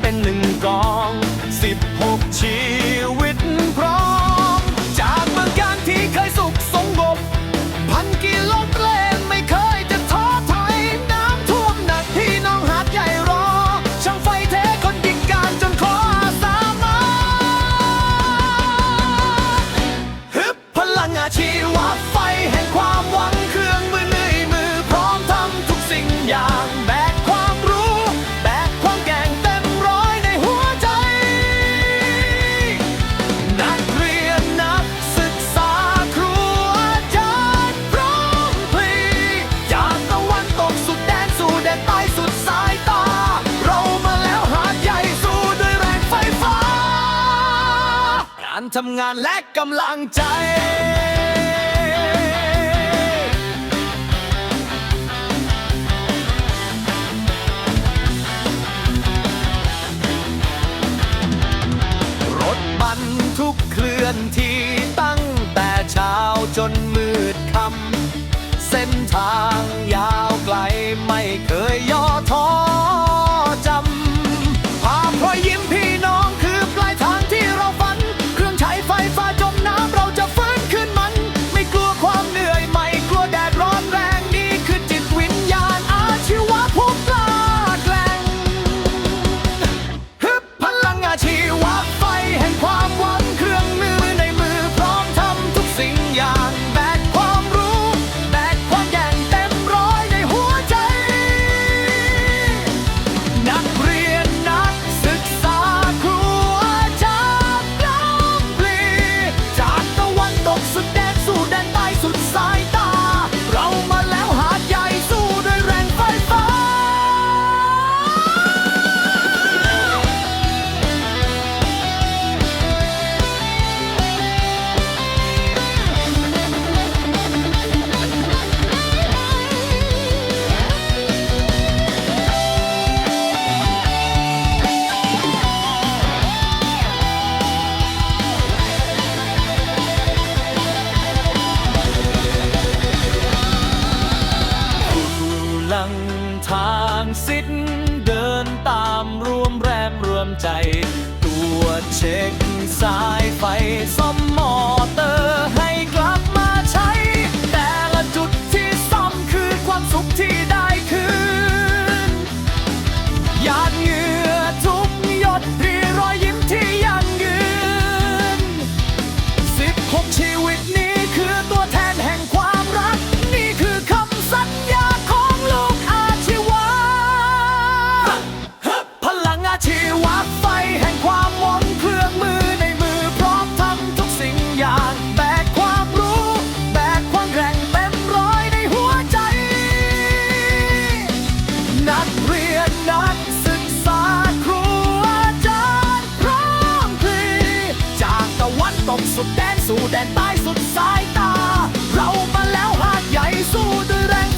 เป็นหนึ่งกองสิบหกชี การทำงานและกำลังใจ รถบรรทุกเคลื่อนที่ ช็คสายไฟซ่อมมอเตอร์ให้กลับมาใช้ แต่ละจุดที่ซ่อมคือความสุขที่ักเรียนนักศึกษาครูอาจารย์พร้อมพีจากตะวันตกสุดแดนสู่แดนใต้สุดสายตา เรามาแล้วหาดใหญ่สู้ด้วยแรง